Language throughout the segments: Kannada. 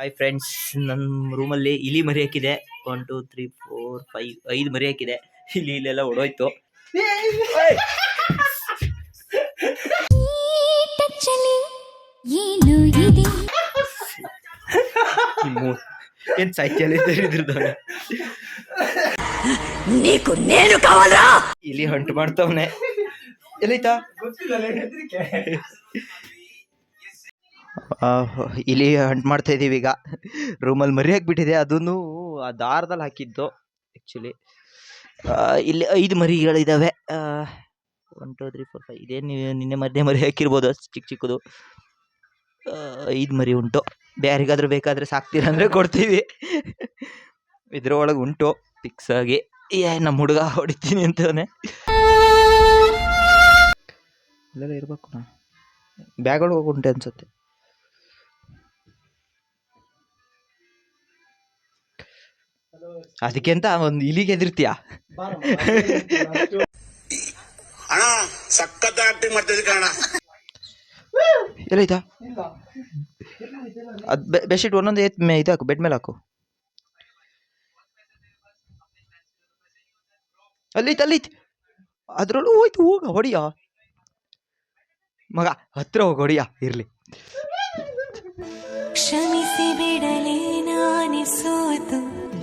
ಹಾಯ್ ಫ್ರೆಂಡ್ಸ್ ನನ್ನ ರೂಮಲ್ಲಿ ಇಲಿ ಮರಿ ಹಾಕಿದೆ. One two three four five ಐದು ಮರಿ ಹಾಕಿದೆ. ಇಲಿ ಇಲ್ಲೆಲ್ಲ ಓಡೋಯ್ತು ಏನ್ ಸೈಕಲ್ ಇಲಿ ಹಂಟು ಮಾಡ್ತವನೆ. ಎಲ್ಲೈತಾ? ಇಲಿ ಹಂಟ್ ಮಾಡ್ತಾ ಇದೀವಿ ಈಗ. ರೂಮಲ್ಲಿ ಮರಿ ಹಾಕ್ಬಿಟ್ಟಿದೆ. ಅದನ್ನು ಆ ದಾರದಲ್ಲಿ ಹಾಕಿದ್ದು ಆ್ಯಕ್ಚುಲಿ ಇಲ್ಲಿ ಐದು ಮರಿಗಳಿದ್ದಾವೆ one two three four five ಇದೇನು ನಿನ್ನೆ ಮಧ್ಯೆ ಮರಿ ಹಾಕಿರ್ಬೋದು ಚಿಕ್ಕ ಚಿಕ್ಕದು. ಐದು ಮರಿ ಉಂಟು. ಬೇರೆಗಾದ್ರೂ ಬೇಕಾದರೆ ಸಾಕ್ತೀರ ಅಂದರೆ ಕೊಡ್ತೀವಿ. ಇದ್ರೊಳಗೆ ಉಂಟು ಫಿಕ್ಸ್ ಆಗಿ. ಏ ನಮ್ಮ ಹುಡುಗ ಹೊಡಿತೀನಿ ಅಂತಾನೆ. ಇಲ್ಲೆಲ್ಲ ಇರ್ಬೇಕು ನಾ. ಬ್ಯಾಗ್ ಒಳಗೆ ಹೋಗುಂಟೆ ಅನ್ಸುತ್ತೆ. ಅದಕ್ಕೆ ಅಂತ ಒಂದು ಇಲಿಗೆ ಎದಿರ್ತೀಯ ಅಣ್ಣ ಸಖತ್ ಆಕ್ಟಿಂಗ್ ಮಾಡ್ತಿದ್ದೆ ಕಣ ಎಲ್ಲೈತಾ? ಅದು ಬೆಡ್ಶೀಟ್ ಒಂದೊಂದು ಏತ್ ಮೇ ಇದು ಹಾಕು ಬೆಡ್ ಮೇಲೆ ಹಾಕು. ಅಲ್ಲೈತ್ ಅಲ್ಲೈತ್. ಅದ್ರಲ್ಲೂ ಹೋಯ್ತು ಹೋಗ ಹೊಡಿಯ. ಮಗ ಹತ್ರ ಹೋಗಿ ಹೊಡಿಯ ಇರ್ಲಿ. ಕ್ಷಮಿಸಿ ಬಿಡಲಿ ನಾನೇ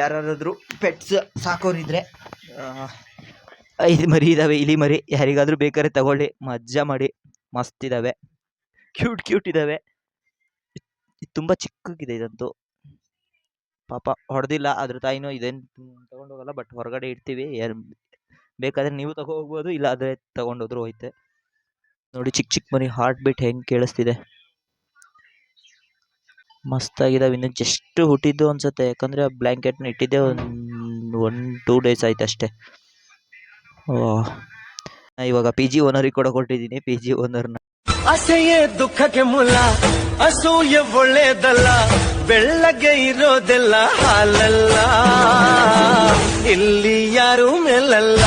ಯಾರಾದ್ರೂ ಪೆಟ್ಸ್ ಇದ್ರೆ ಐದು ಮರಿ ಇದಾವೆ, ಇಲಿ ಮರಿ, ಯಾರಿಗಾದ್ರೂ ಬೇಕಾದ್ರೆ ತಗೊಳ್ಳಿ. ಮಜ್ಜಾ ಮಾಡಿ, ಮಸ್ತ್ ಇದಾವೆ. ಕ್ಯೂಟ್ ಕ್ಯೂಟ್ ಇದಾವೆ. ಇದು ತುಂಬ ಚಿಕ್ಕಗಿದೆ ಇದಂತೂ. ಪಾಪ ಹೊಡೆದಿಲ್ಲ, ಅದ್ರ ತಾಯಿನೂ ಇದೇನು ತಗೊಂಡೋಗಲ್ಲ ಬಟ್ ಹೊರಗಡೆ ಇಡ್ತೀವಿ. ಬೇಕಾದ್ರೆ ನೀವು ತಗೋ ಹೋಗ್ಬೋದು ಇಲ್ಲ ಆದರೆ ತಗೊಂಡೋದ್ರು ಹೋಯ್ತೆ. ನೋಡಿ ಚಿಕ್ಕ ಚಿಕ್ಕ ಮನಿ ಹಾರ್ಟ್ ಬೀಟ್ ಹೆಂಗೆ ಕೇಳಿಸ್ತಿದೆ. ಮಸ್ತಾಗಿದಾವೆ ಇನ್ನು ಜಸ್ಟ್ ಹುಟ್ಟಿದ್ದು ಅನ್ಸುತ್ತೆ. ಯಾಕಂದರೆ ಆ ಬ್ಲ್ಯಾಂಕೆಟ್ನ ಇಟ್ಟಿದ್ದೆ ಒಂದು ಒನ್ ಟೂ ಡೇಸ್ ಆಯ್ತು ಅಷ್ಟೇ. ಇವಾಗ ಪಿ ಜಿ ಓನರಿಗೆ ಕೂಡ ಕೊಟ್ಟಿದ್ದೀನಿ. ಪಿ ಜಿ ಓನರ್ನ ಅಸೆಯೇ ದುಃಖಕ್ಕೆ ಮೂಲ, ಅಸೂಯೆ ಒಳ್ಳೇದಲ್ಲ, ಬೆಳ್ಳಗೆ ಇರೋದೆಲ್ಲ ಹಾಲಲ್ಲ. ಇಲ್ಲಿ ಯಾರು ಮೇಲಲ್ಲ.